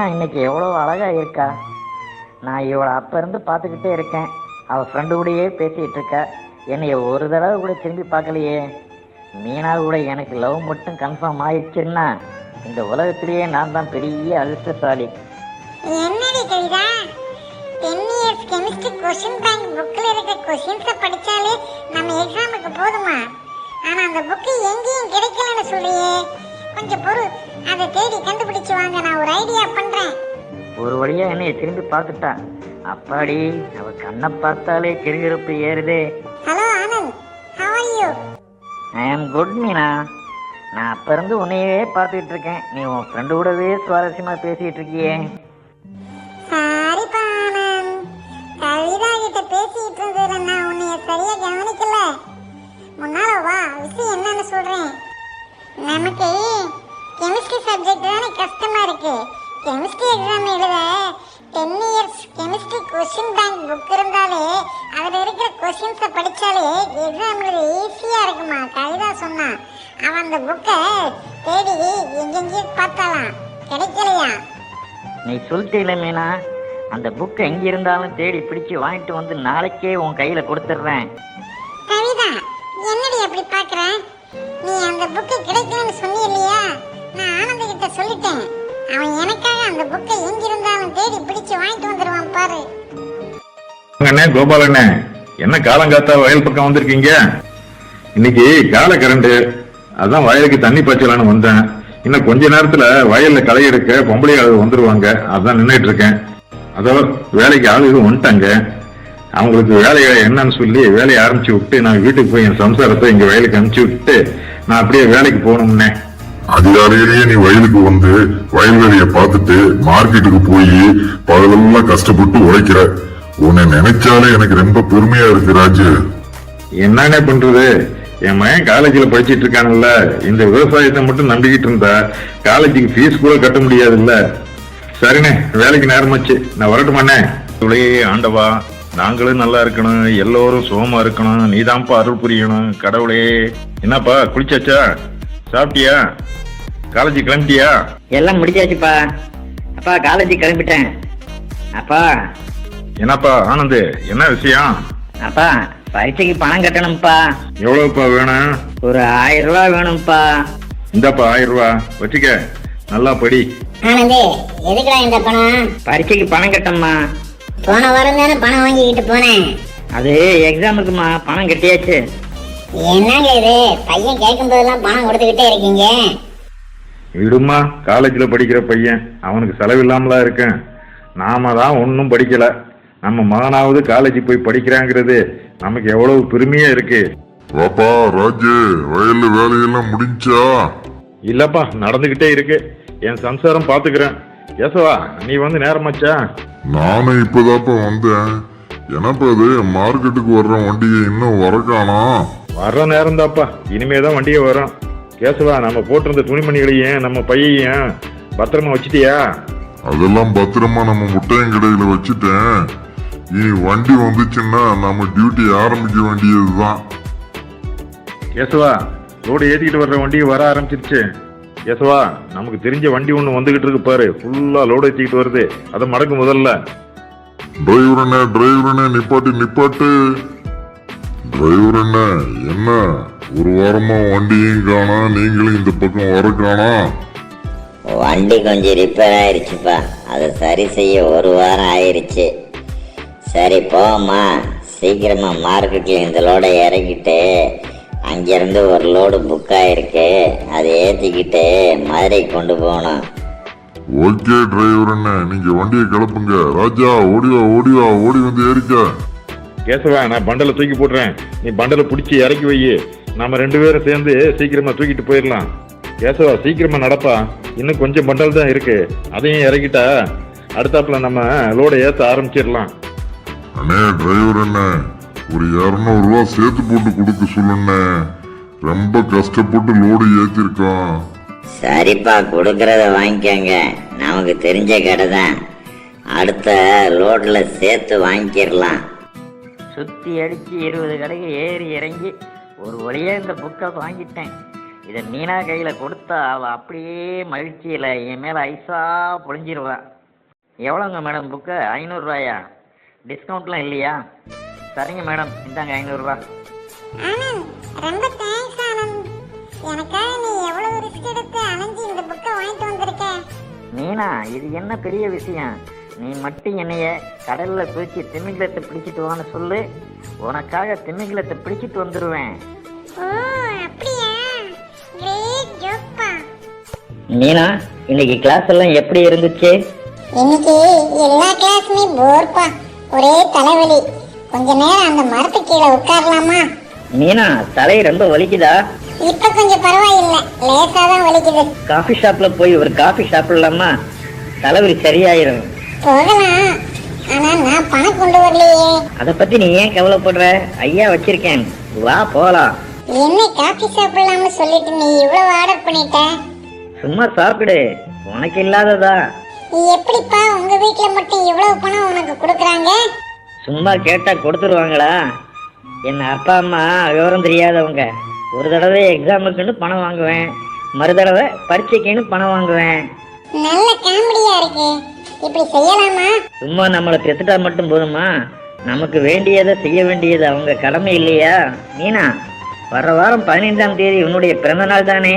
மீனா இன்னைக்கு எவ்வளோ அழகாக இருக்கா? நான் இவளை அப்போ இருந்து பார்த்துக்கிட்டே இருக்கேன். அவள் ஃப்ரெண்டு கூடயே பேசிகிட்டு இருக்கா. என்னைய ஒரு தடவை கூட திரும்பி பார்க்கலையே. மீனா கூட எனக்கு லவ் மட்டும் கன்ஃபார்ம் ஆயிடுச்சுன்னா இந்த உலகத்திலேயே நான் தான் பெரிய அதிர்ஷ்டசாலி. என்னடி Kavitha? Ten years chemistry question bank புக்கில் கொஷின்ஸை படித்தாலே நம்ம எக்ஸாமுக்கு போதுமா? ஆனால் அந்த புக்கு எங்கேயும் கிடைக்கலன்னு சொல்றியே. கொஞ்சம் பொறு. அதை தேடி கண்டுபிடிச்சு வாங்க நான் ஒரு ஐடியா பண்ணுறேன் ஒரு வழியாக என்னைய திரும்பி பார்த்துட்டா. அப்பாடி அவள் கண்ணை பார்த்தாலே கிருகிருப்பு ஏறுதே. Hello Anand how are you? I am good Meena நான் அப்போ இருந்து உன்னையே பார்த்துக்கிட்டு இருக்கேன். நீ உன் ஃப்ரெண்டு கூடவே சுவாரஸ்யமாக பேசிகிட்டு இருக்கியே. எக்ஸாம் எழுத ஈஸியாக இருக்குமா? கவிதா சொன்னா. அவன் அந்த புக்கை தேடி எங்கெங்கேயும் பார்த்தாலாம். கிடைக்கலையா? நீ சொல்லிட்டீல மீனா. அந்த புக் எங்கே இருந்தாலும் தேடி பிடிச்சு வாங்கிட்டு வந்து நாளைக்கே உன் கையில் கொடுத்துட்றேன். கவிதா என்னடி அப்படி பாக்குற நீ அந்த புக்கு கிடைக்கலன்னு சொன்னி இல்லையா நான் ஆனந்த கிட்ட சொல்லிட்டேன். அவன் எனக்காக அந்த புக்கை எங்க இருந்தாலும் தேடி பிடிச்சு வாங்கிட்டு வந்துருவான் பாரு. அண்ணே கோபாலண்ணே. என்ன காலங்காத்தா வயல் பக்கம் வந்திருக்கீங்க? இன்னைக்கு கால கரண்ட் அதான் வயலுக்கு தண்ணி பாய்ச்சலான்னு வந்தேன். இன்னும் கொஞ்ச நேரத்துல வயல்ல களை எடுக்க பொம்பளை ஆளு வந்துருவாங்க. அதான் நின்றுட்டு இருக்கேன். அதோ வேலைக்கு எதுவும் வந்துட்டாங்க. அவங்களுக்கு வேலையை என்னன்னு சொல்லி வேலையை ஆரம்பிச்சு விட்டு நான் வீட்டுக்கு போய் என் சம்சாரத்தை இங்க வயலுக்கு அனுப்பிச்சு விட்டு நான் அப்படியே வேலைக்கு போகணும்னே. அதிகாலையிலேயே நீ வயலுக்கு வந்து வயல்வெளியை பார்த்துட்டு மார்க்கெட்டுக்கு போய் பகலெல்லாம் கஷ்டப்பட்டு உழைக்கிற. உன்னை நினைச்சாலே எனக்கு ரொம்ப பெருமையா இருக்கு ராஜு. என்னண்ணே பண்றது? என் மகன் காலேஜ்ல படிச்சிட்டு இருக்கானுல்ல இந்த விவசாயத்தை மட்டும் நம்பிக்கிட்டு இருந்தா காலேஜுக்கு ஃபீஸ் கூட கட்ட முடியாதுல்ல. சரிண்ணே வேலைக்கு நேரமாச்சு. நான் வரட்டுமாண்ணே இவளே ஆண்டவா நாங்களும் நல்லா இருக்கணும். எல்லோரும் சுகமா இருக்கணும். நீதான்ப்பா அருள் புரியணும். கடவுளே. என்னப்பா குளிச்சாச்சா? சாப்பிட்டியா? காலேஜ் கிளம்பிட்டியா? எல்லாம் முடிச்சாச்சுப்பா. அப்பா காலேஜ் கிளம்பிட்டேன். அப்பா என்னப்பா ஆனந்து என்ன விஷயம்? அப்பா பரீட்சைக்கு பணம் கட்டணும்ப்பா எவ்வளவுப்பா வேணும்? ஒரு ஆயிரம் ரூபாய் வேணும்ப்பா இந்தாப்பா ஆயிரம் ரூபா. வச்சுக்க. நல்லா படி. ஆனந்தே எதுக்குடா இந்த பணம்? பரீட்சைக்கு பணம் கட்டணும்மா. போன வாரம் தானே பணம் வாங்கிக்கிட்டு போனேன். அது எக்ஸாமுக்குமா பணம் கட்டியாச்சு. என்னங்க இது? பையன் கேட்கும் போதெல்லாம் பணம் கொடுத்துக்கிட்டே இருக்கீங்க. விடுமா காலேஜ்ல படிக்கிற பையன். அவனுக்கு செலவில்லாமலா இருக்கேன். நாம தான் ஒன்றும் படிக்கல. நம்ம மகனாவது காலேஜ் போய் படிக்கிறாங்கிறது நமக்கு எவ்வளவு பெருமையா இருக்கு. வாப்பா ராஜு வயல்ல வேலையெல்லாம் முடிஞ்சா? இல்லப்பா நடந்துகிட்டே இருக்கு. என் சம்சாரம் பாத்துக்கிறேன். ஏசவா நீ வந்து நேரமாச்சா நானும் இப்பதாப்பா வந்தேன். என்னப்பா இது மார்க்கெட்டுக்கு வர்ற வண்டியை இன்னும் வரக்கானா? வர்ற நேரம் தாப்பா இனிமே தான் வண்டியே வரும். கேசவா நம்ம போட்டிருந்த துணிமணிகளையும் நம்ம பையையும் பத்திரமா வச்சிட்டியா? அதெல்லாம் பத்திரமா நம்ம முட்டையங்கடையில வச்சுட்டேன். இனி வண்டி வந்துச்சுன்னா நம்ம டியூட்டி ஆரம்பிக்க வேண்டியதுதான். கேசவா லோடு ஏத்திக்கிட்டு வர்ற வண்டி வர ஆரம்பிச்சிருச்சு. கேசவா நமக்கு தெரிஞ்ச வண்டி ஒன்று வந்துகிட்டு இருக்கு பாரு. ஃபுல்லா லோடு ஏத்திக்கிட்டு வருது. அதை மடக்கு முதல்ல. டிரைவர் அண்ணே டிரைவர் அண்ணே நிப்பாட்டு நிப்பாட்டு. டிரைவர் அண்ணே என்ன? ஒரு வாரமா வண்டியும் காணா நீங்களும் இந்த பக்கம் வர காணா. வண்டி கொஞ்சம் ரிப்பேர் ஆயிருச்சுப்பா. அதை சரி செய்ய ஒரு வாரம் ஆயிருச்சு. சரி போம்மா. சீக்கிரமா மார்க்கெட்டில் இந்த லோடை இறக்கிட்டு அங்கேருந்து ஒரு லோடு புக் ஆயிருக்கு. அதை ஏற்றிக்கிட்டு மதுரைக்கு கொண்டு போகணும். ஓகே டிரைவர் அண்ணே. நீங்க வண்டியை கிளப்புங்க. ராஜா ஓடிவா ஓடிவா ஓடி வந்து ஏறிக்க. கேசவா நான் பண்டலை தூக்கி போடுறேன் நீ பண்டலை பிடிச்சி இறக்கி வை. நாம ரெண்டு பேரும் சேர்ந்து சீக்கிரமா தூக்கிட்டு போயிடலாம். கேசவா சீக்கிரமா நடப்பா. இன்னும் கொஞ்சம் பண்டல் தான் இருக்கு. அதையும் இறக்கிட்டா அடுத்தாப்புல நம்ம லோடை ஏற்ற ஆரம்பிச்சிடலாம். அண்ணே டிரைவர் அண்ணே ஒரு இரநூறு ரூபா சேர்த்து போட்டு கொடுக்க சொல்லுண்ணே. ரொம்ப கஷ்டப்பட்டு லோடு ஏத்திருக்கோம் சரிப்பா கொடுக்கறத வாங்கிக்கோங்க. நமக்கு தெரிஞ்ச கடை தான் அடுத்த லோடில் சேர்த்து வாங்கிக்கிடலாம் சுற்றி அடித்து இருபது கடைக்கு ஏறி இறங்கி ஒரு வழியாக இந்த புக்கை வாங்கிட்டேன். இதை மீனா கையில் கொடுத்தா அவள் அப்படியே மகிழ்ச்சியில் என் மேலே ஐஸாக பொழிஞ்சிருவா. எவ்வளோங்க மேடம் புக்கு ஐநூறுரூவாயா டிஸ்கவுண்ட்லாம் இல்லையா? சரிங்க மேடம். இந்தாங்க ஐநூறுரூவா ரொம்ப தேங்க்ஸ் ஆனந்த். எனக்காக நீ எவ்வளவு ரிஸ்க் எடுத்து அலைஞ்சு இந்த புக்கை வாங்கிட்டு வந்திருக்க? மீனா இது என்ன பெரிய விஷயம்? நீ மட்டும் என்னைய கடலில் தூக்கி திமிங்கலத்தை பிடிச்சிட்டு வான்னு சொல்லு. உனக்காக திமிங்கலத்தை பிடிச்சிட்டு வந்துடுவேன் மீனா இன்னைக்கு கிளாஸ் எல்லாம் எப்படி இருந்துச்சு? இன்னைக்கு எல்லா கிளாஸுமே போர்ப்பா ஒரே தலைவலி. கொஞ்ச நேரம் அந்த மரத்து கீழே உட்காரலாமா? மீனா தலை ரொம்ப வலிக்குதா? இப்ப கொஞ்சம் பரவாயில்ல. லேசா தான் வலிக்குது. காஃபி ஷாப்ல போய் ஒரு காஃபி சாப்பிடலாமா? தலைவலி சரியாயிரும். போகலாம். ஆனா நான் பணம் கொண்டு வரலையே. அதை பத்தி நீ ஏன் கவலைப்படுற? ஐயா வச்சிருக்கேன். வா போலாம். என்ன காஃபி சாப்பிடலாம்னு சொல்லிட்டு நீ இவ்வளவு ஆர்டர் பண்ணிட்ட? சும்மா சாப்பிடு. உனக்கு இல்லாததா? எப்படிப்பா உங்க வீட்ல மட்டும் இவ்வளவு பணம் உனக்கு கொடுக்குறாங்க? சும்மா கேட்டா கொடுத்துருவாங்களா? என் அப்பா அம்மா விவரம் தெரியாதவங்க. ஒரு தடவை எக்ஸாமுக்குன்னு பணம் வாங்குவேன். மறு தடவை பரீட்சைக்குன்னு பணம் வாங்குவேன். நல்ல காமெடியா இருக்கு. இப்படி செய்யலாமா? சும்மா நம்மளை பெத்துட்டா மட்டும் போதுமா? நமக்கு வேண்டியதை செய்ய வேண்டியது அவங்க கடமை இல்லையா? மீனா வர வாரம் பதினைந்தாம் தேதி உன்னுடைய பிறந்த நாள் தானே?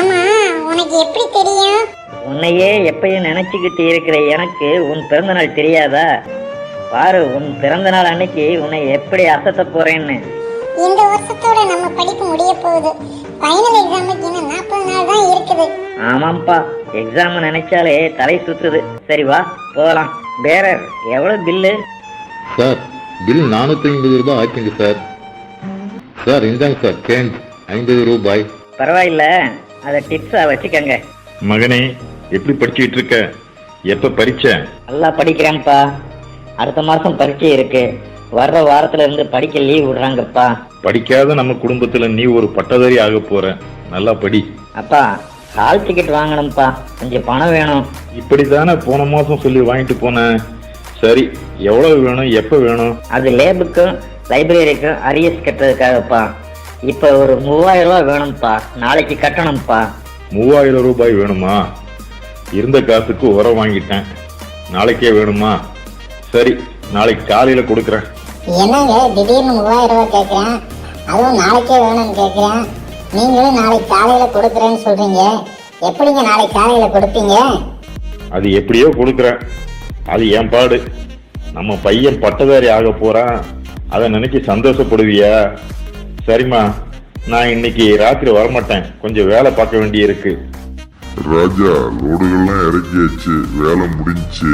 ஆமா உனக்கு எப்படி தெரியும்? உன்னையே எப்பயும் நினைச்சுக்கிட்டு இருக்கிற எனக்கு உன் பிறந்த நாள் தெரியாதா? பாரு உன் பிறந்த நாள் அன்னைக்கு உன்னை எப்படி அசத்த போறேன்னு. இந்த வருஷத்தோட நம்ம படிப்பு முடிய போகுது. ஃபைனல் எக்ஸாமுக்கு இன்னும் நாற்பது நாள் தான் இருக்குது. ஆமாம்ப்பா எக்ஸாம் நினைச்சாலே தலை சுத்துது. சரி வா போகலாம். பேரர் எவ்வளவு பில்லு சார் பில் நானூற்றி ஐம்பது ரூபாய் ஆச்சுங்க சார். சார் இந்தாங்க சார் சேஞ்ச் ஐம்பது ரூபாய். பரவாயில்ல அதை டிப்ஸா வச்சுக்கங்க. மகனே எப்படி படிச்சுட்டு இருக்க? எப்ப பரீட்சை நல்லா படிக்கிறேன்ப்பா அடுத்த மாசம் பரீட்சை இருக்கு. வர்ற வாரத்துல இருந்து படிக்க லீவ் விடுறாங்கப்பா. படிக்காத நம்ம குடும்பத்துல நீ ஒரு பட்டதாரி ஆக போற. நல்லா படி. அப்பா ஹால் டிக்கெட் வாங்கணும்ப்பா. கொஞ்சம் பணம் வேணும். இப்படித்தானே போன மாசம் சொல்லி வாங்கிட்டு போனேன் சரி எவ்வளவு வேணும் எப்ப வேணும்? அது லேபுக்கும் லைப்ரரிக்கும் அரியஸ் கட்டுறதுக்காகப்பா. இப்போ ஒரு மூவாயிரம் ரூபாய் வேணும்ப்பா. நாளைக்கு கட்டணும்ப்பா. மூவாயிரம் ரூபாய் வேணுமா? இருந்த காசுக்கு உரம் வாங்கிட்டேன். நாளைக்கே வேணுமா? சரி நாளைக்கு காலையில கொடுக்குறேன். என்னங்க திடீர்னு மூவாயிரம் ரூபாய் கேட்குறேன் அதுவும் நாளைக்கே வேணும்னு கேட்குறேன் நீங்களும் நாளைக்கு காலையில கொடுக்குறேன்னு சொல்றீங்க. எப்படிங்க நாளைக்கு காலையில கொடுப்பீங்க? அது எப்படியோ கொடுக்குறேன். அது என் பாடு? நம்ம பையன் பட்டதாரி ஆக போறான். அதை நினைச்சு சந்தோஷப்படுவியா? சரிம்மா நான் இன்னைக்கு ராத்திரி வரமாட்டேன். கொஞ்சம் வேலை பார்க்க வேண்டி இருக்கு ராஜா லோடுகள்லாம் இறக்கியாச்சு வேலை முடிஞ்சுச்சு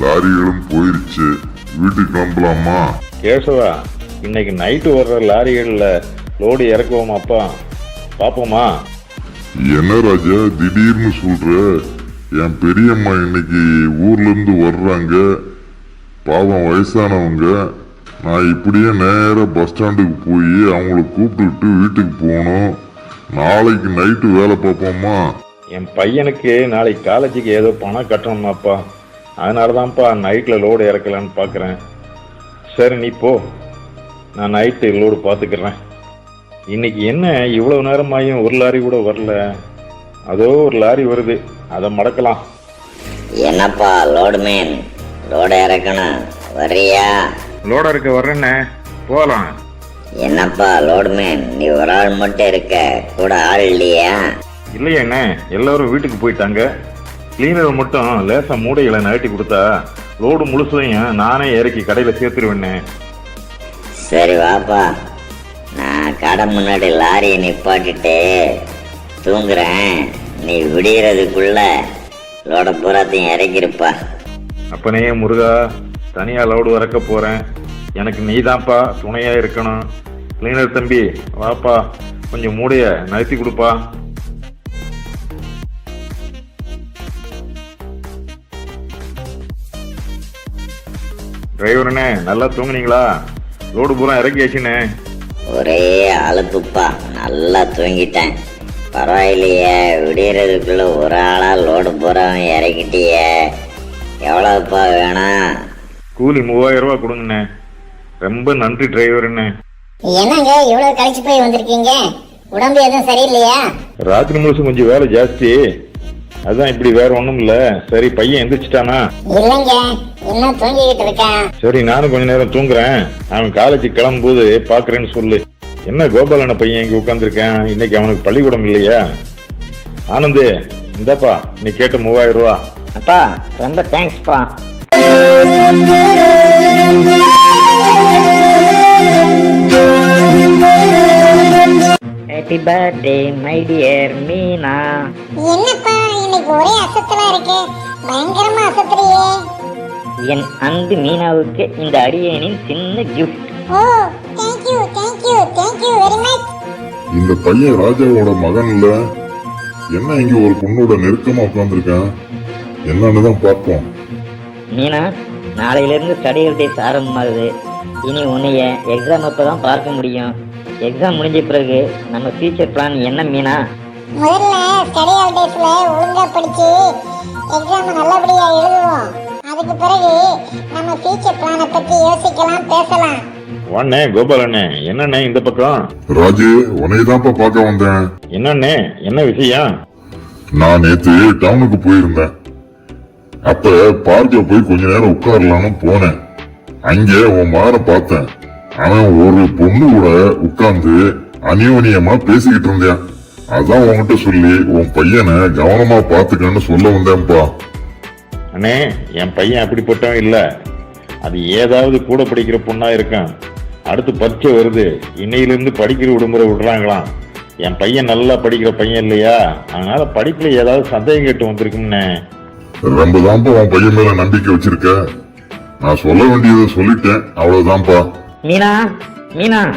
லாரிகளும் போயிருச்சு. வீட்டுக்கு கிளம்பலாமா? கேசவா இன்னைக்கு நைட்டு வர்ற லாரிகளில் லோடு இறக்குவோமாப்பா பார்ப்போமா? என்ன ராஜா திடீர்னு சொல்ற? என் பெரியம்மா இன்னைக்கு ஊர்ல இருந்து வர்றாங்க. பாவம் வயசானவங்க. நான் இப்படியே நேரா பஸ் ஸ்டாண்டுக்கு போய் அவங்கள கூப்பிட்டுட்டு வீட்டுக்கு போகணும். நாளைக்கு நைட்டு வேலை பார்ப்போமா? என் பையனுக்கு நாளைக்கு காலேஜுக்கு ஏதோ பணம் கட்டணுமாப்பா. அதனால தான்ப்பா நைட்டில் லோடு இறக்கலான்னு பார்க்குறேன் சரி நீ போ. நான் நைட்டு லோடு பார்த்துக்கிறேன் இன்னைக்கு என்ன இவ்வளோ நேரமாயும் ஒரு லாரி கூட வரல. அதோ ஒரு லாரி வருது. அதை மடக்கலாம். என்னப்பா லோடுமேன் லோடு இறக்கணும். வர்றியா? லோட இருக்க வர்றேன்னே. போகலாம். என்னப்பா லோடுமேன் நீ ஒரு ஆள் மட்டும் இருக்க. கூட ஆள் இல்லையா? இல்லையேண்ணே எல்லாரும் வீட்டுக்கு போயிட்டாங்க. கிளீனர் மட்டும் லேசாக மூடைகளை நகட்டி கொடுத்தா லோடு முழுசையும் நானே இறக்கி கடையில் சேர்த்துருவேண்ணே. சரி வாப்பா. நான் கடை முன்னாடி லாரியை நிப்பாட்டிட்டு தூங்குறேன். நீ விடியறதுக்குள்ள லோட பூராத்தையும் இறக்கிருப்பா. அப்பனே முருகா தனியா லவுடு இறக்க போறேன். எனக்கு நீதான்ப்பா துணையா இருக்கணும். கிளீனர் தம்பி வாப்பா கொஞ்சம் மூடைய நகர்த்தி கொடுப்பா. டிரைவருண்ணே நல்லா தூங்குனீங்களா? லோடு பூரா இறக்கியாச்சுண்ணே ஒரே அலுப்புப்பா. நல்லா தூங்கிட்டேன். பரவாயில்லையே விடியறதுக்குள்ள ஒரு ஆளா லோடு பூராவும் இறக்கிட்டியே எவ்வளோப்பா வேணும்? கூலி மூவாயிரம் ரூபா கொடுங்கண்ணே. ரொம்ப நன்றி டிரைவருண்ணே என்னங்க இவ்வளவு கழிச்சு போய் வந்திருக்கீங்க? உடம்பு எதுவும் சரியில்லையா? ராத்திரி முழுசும் கொஞ்சம் வேலை ஜாஸ்தி. அதான் இப்படி வேற ஒண்ணும் இல்ல. சரி பையன் எந்திரிச்சிட்டானா? இல்லைங்க இன்னும் தூங்கிக்கிட்டு இருக்கேன். சரி நானும் கொஞ்ச நேரம் தூங்குறேன். அவன் காலேஜ் கிளம்பும்போது பாக்குறேன்னு சொல்லு. என்ன கோபாலன பையன் இங்க உட்காந்துருக்கேன் இன்னைக்கு அவனுக்கு பள்ளிக்கூடம் இல்லையா? ஆனந்து இந்தாப்பா நீ கேட்ட மூவாயிரம் ரூபா. அப்பா ரொம்ப தேங்க்ஸ்ப்பா happy birthday my dear Meena என்னப்பா இன்னைக்கு ஒரே அசத்தலா இருக்கு. பயங்கரமா அசத்துறியே. என் அன்பு மீனாவுக்கு இந்த அடியேனின் சின்ன gift oh thank you thank you thank you very much இந்த பையன் ராஜாவோட மகன் இல்ல. என்ன இங்க ஒரு பொண்ணோட நெருக்கமா உட்காந்துருக்கான் என்னன்னு தான் பார்ப்போம். மீனா நாளையிலேருந்து ஸ்டடி டேஸ் ஆரம்பமாகுது. இனி உன்னைய எக்ஸாம் அப்போ தான் பார்க்க முடியும். எக்ஸாம் முடிஞ்ச பிறகு நம்ம ஃபியூச்சர் பிளான் என்ன மீனா? முதல்ல ஸ்டடி ஹாலிடேஸ்ல ஒழுங்கா படிச்சு எக்ஸாம் நல்லபடியா எழுதுவோம். அதுக்கு பிறகு நம்ம ஃபியூச்சர் பிளானை பத்தி யோசிக்கலாம் பேசலாம். வாண்ணே கோபாலண்ணே என்னண்ணே இந்த பக்கம்? ராஜு உன்னையதான்ப்பா பார்க்க வந்தேன். என்னண்ணே என்ன விஷயம்? நான் நேத்து டவுனுக்கு போயிருந்தேன். அப்ப பார்க்ல போய் கொஞ்ச நேரம் உட்காரலாம்னு போனேன். அங்க உன் மகனை பார்த்தேன். அவன் ஒரு பொண்ணு கூட உட்கார்ந்து அநியோனியமா பேசிக்கிட்டு இருந்தேன். அதான் உன்கிட்ட சொல்லி உன் பையனை கவனமா பாத்துக்கன்னு சொல்ல வந்தேன்ப்பா. அண்ணே என் பையன் அப்படிப்பட்டவன் இல்ல. அது ஏதாவது கூட படிக்கிற பொண்ணா இருக்கான். அடுத்து பரீட்சை வருது. இன்னையிலிருந்து படிக்கிற விடுமுறை விடுறாங்களாம். என் பையன் நல்லா படிக்கிற பையன் இல்லையா? அதனால படிப்புல ஏதாவது சந்தேகம் கேட்டு வந்திருக்கும்னே ரொம்ப தான்ப்பா உன் பையன் மேல நம்பிக்கை வச்சிருக்க. நான் சொல்ல வேண்டியதை சொல்லிட்டேன். அவ்வளவுதான்ப்பா. மீனா மீனா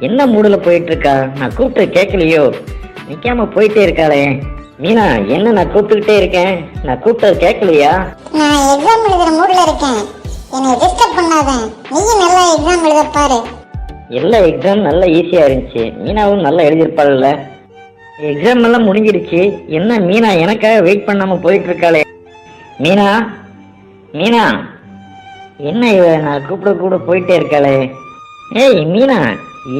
என்ன மூடில் போயிட்டு இருக்கா நான் கூப்பிட்டு கேட்கலையோ? நிக்காம போயிட்டே இருக்காளே. மீனா என்ன நான் கூப்பிட்டுக்கிட்டே இருக்கேன்? நான் கூப்பிட்டது கேட்கலையா? நான் எக்ஸாம் எழுதுற மூட்ல இருக்கேன். என்னை டிஸ்டர்ப் பண்ணாத. நீயும் நல்லா எக்ஸாம் எழுத பாரு. எல்லா எக்ஸாம் நல்லா ஈஸியாக இருந்துச்சு. மீனாவும் நல்லா எழுதியிருப்பாள்ல. எக்ஸாம் எல்லாம் முடிஞ்சிடுச்சு. என்ன மீனா எனக்காக வெயிட் பண்ணாமல் போயிட்டு இருக்காளே மீனா மீனா. என்ன இவ? நான் கூப்பிட கூட போயிட்டே இருக்காளே ஏய் மீனா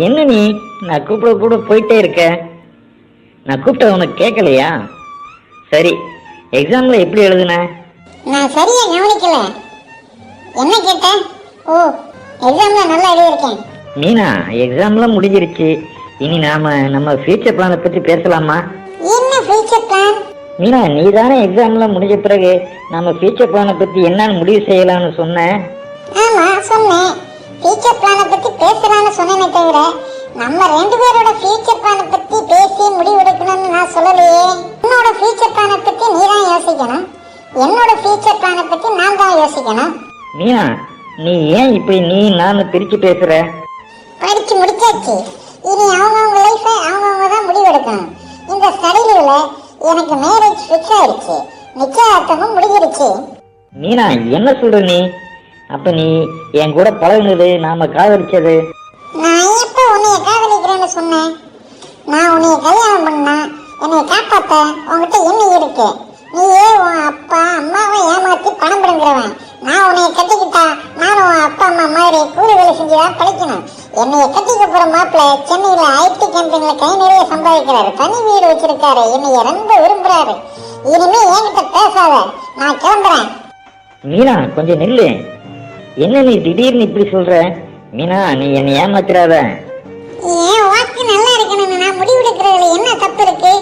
என்ன நீ? நான் கூப்பிட கூட போயிட்டே இருக்க. நான் கூப்பிட்டது உனக்கு கேட்கலையா? சரி எக்ஸாமில் எப்படி எழுதுன? நான் சரியா கவனிக்கல. என்ன கேட்ட? ஓ எக்ஸாம்ல நல்லா எழுதியிருக்கேன். மீனா எக்ஸாம்லாம் முடிஞ்சிருச்சு. இனி நாம நம்ம ஃபியூச்சர் பிளானை பற்றி பேசலாமா? என்ன ஃபியூச்சர் பிளான் மீனா நீ தானே எக்ஸாம்லாம் முடிஞ்ச பிறகு நம்ம ஃபியூச்சர் பிளானை பற்றி என்னன்னு முடிவு செய்யலாம்னு சொன்னேன் ஆமா சொன்னேன். ஃபியூச்சர் பிளானை பத்தி பேசலாம்னு சொன்னேனே தவிர நம்ம ரெண்டு பேரோட ஃபியூச்சர் பிளானை பத்தி பேசி முடிவெடுக்கணும்னு நான் சொல்லலையே. என்னோட ஃபியூச்சர் பிளானை பத்தி நீ தான் யோசிக்கணும். என்னோட ஃபியூச்சர் பிளானை பத்தி நான் தான் யோசிக்கணும். மீனா நீ ஏன் இப்படி நீ நான் பிரித்து பேசுற? படிச்சு முடிச்சாச்சு. இனி அவங்கவுங்க லைஃபை அவங்கவுங்க தான் முடிவெடுக்கணும் இந்த ஸ்டடியில எனக்கு மேரேஜ் ஃபிக்ஸ் ஆயிடுச்சு நிச்சயார்த்தமும் முடிஞ்சிருச்சு. மீனா என்ன சொல்ற நீ? அப்ப நீ என் கூட பழகுனது நாம காதலிச்சது? நான் எப்போ உன்னைய காதலிக்கிறேன்னு சொன்னேன்? நான் உன்னைய கல்யாணம் பண்ணா என்னை காப்பாத்த உன்கிட்ட என்ன இருக்கு. நீயே உன் அப்பா அம்மாவை ஏமாத்தி பணம் பிடுங்குறவன் நான் உன்னைய கட்டிக்கிட்டா நானும் அப்பா அம்மா மாதிரி கூலி வேலை செஞ்சுதான் படிக்கணும். என்னைய கட்டிக்க போற மாப்பிள்ள சென்னையில ஐடி கம்பெனில கை நிறைய சம்பாதிக்கிறாரு. தனி வீடு வச்சிருக்காரு. என்னைய ரொம்ப விரும்புறாரு. இனிமே என்கிட்ட பேசாத. நான் கிளம்புறேன். மீனா கொஞ்சம் நில்லு. என்ன நீ திடீர்னு இப்படி சொல்ற? மீனா நீ என்னை ஏமாத்திராத. என் வாக்கு நல்லா இருக்கணும்னு நான் முடிவெடுக்கிறதுல என்ன தப்பு இருக்கு?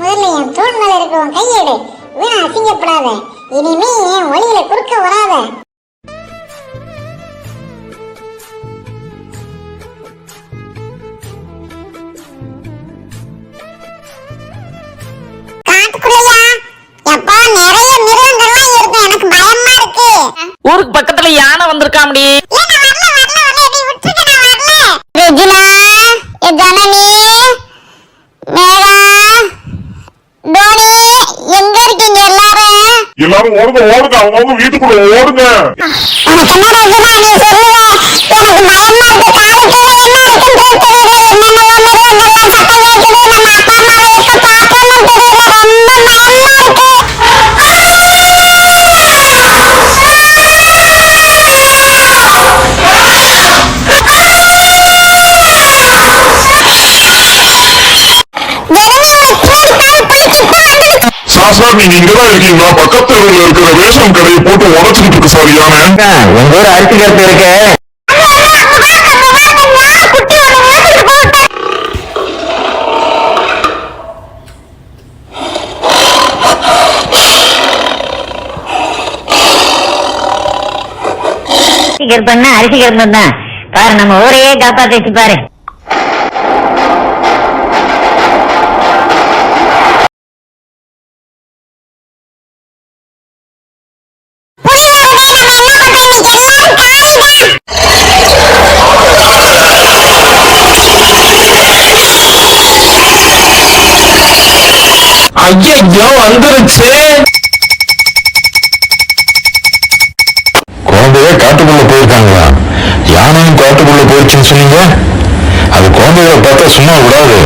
முதல்ல என் தோல் மேல இருக்க உன் கையெடு வீணா அசிங்கப்படாத. இனிமே என் வழியில குறுக்க வராத. ஊருக்கு பக்கத்துல யானை வந்திருக்காமடி? ஜனனி மேகா டோனி எங்க இருக்கீங்க எல்லாரும் ஓடுங்க ஓடுங்க அவங்க வீட்டுக்குள்ள ஓடுங்க. சார் நீங்க இங்கதான் இருக்கீங்களா? பக்கத்து தெருவுல இருக்கிற ரேஷன் கடையை போட்டு உடச்சுக்கிட்டு இருக்கு சார் யானை உங்க ஊர் அரிசி கருத்து இருக்கு. கருப்பன்னா அரிசி கருப்பன் தான் பாரு நம்ம ஊரையே காப்பாத்திச்சு பாரு. 정말 뭐라 그래요?